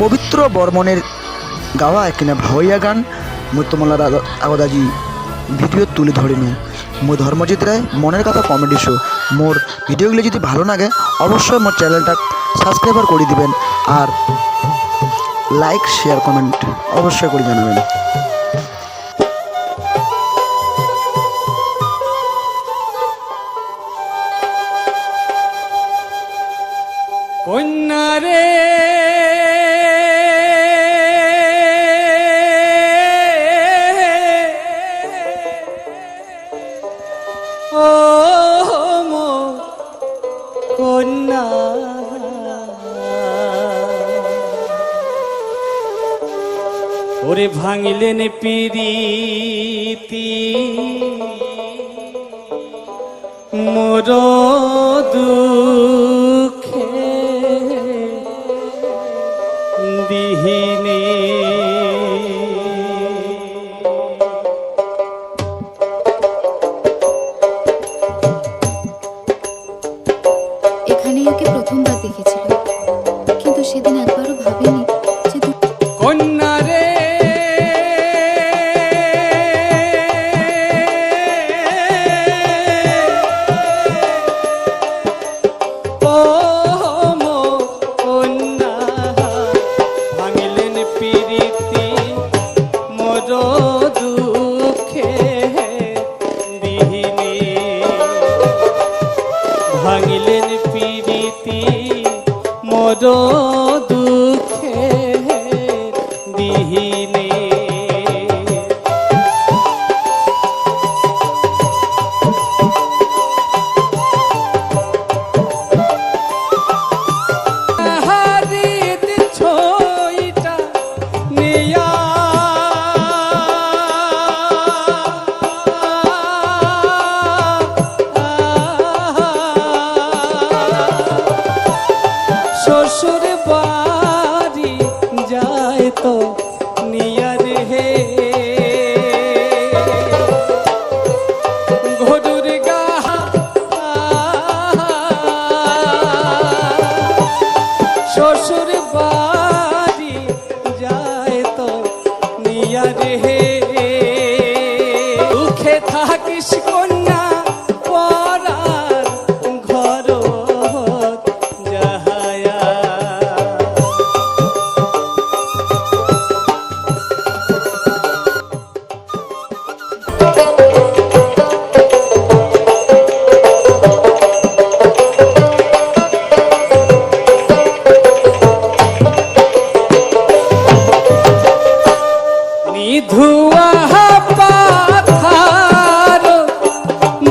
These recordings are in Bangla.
পবিত্র বর্মনের গাওয়া কিনা ভাওয়াইয়া গান। মুতমলার আগদাজি ভিডিও তুলে ধরিনি। মো ধর্মজিৎ রায়, মনের কথা কমেডি শো। মোর ভিডিওগুলো যদি ভালো লাগে, অবশ্যই মোর চ্যানেলটা সাবস্ক্রাইবার করে দিবেন। আর লাইক, শেয়ার, কমেন্ট অবশ্যই করে জানাবেন। কন্যা। ওরে ভাঙিলেন পিরিতি। মোর দুঃখে দিহিনী এখানেই ওকে প্রথমবার দেখেছিল কিন্তু সেদিন একবারও ভাবিনি মোর শ্বশুর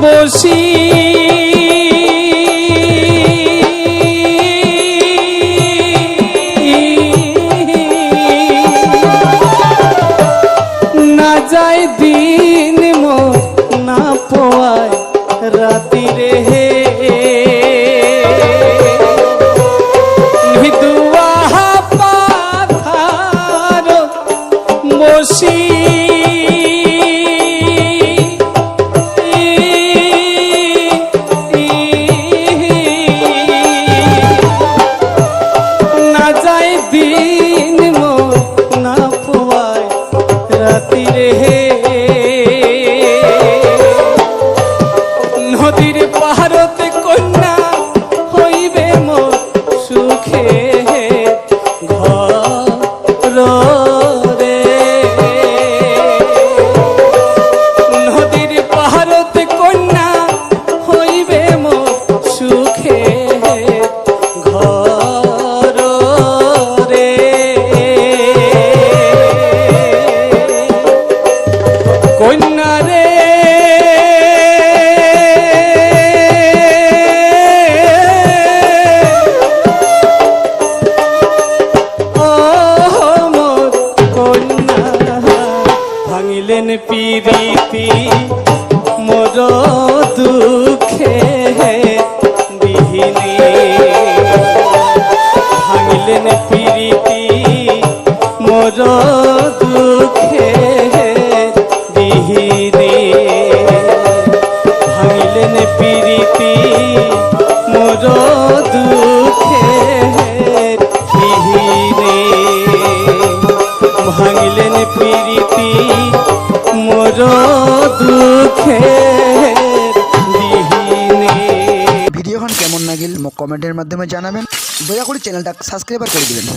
বসি পিরিতি মোর দুঃখে দিহিনী ভাঙিলেন পিরিতি মোর ভিডিওখন কেমন লাগিল মোক কমেন্টের মাধ্যমে জানাবেন। দয়া করে চ্যানেলটা সাবস্ক্রাইবার করে দিবেন।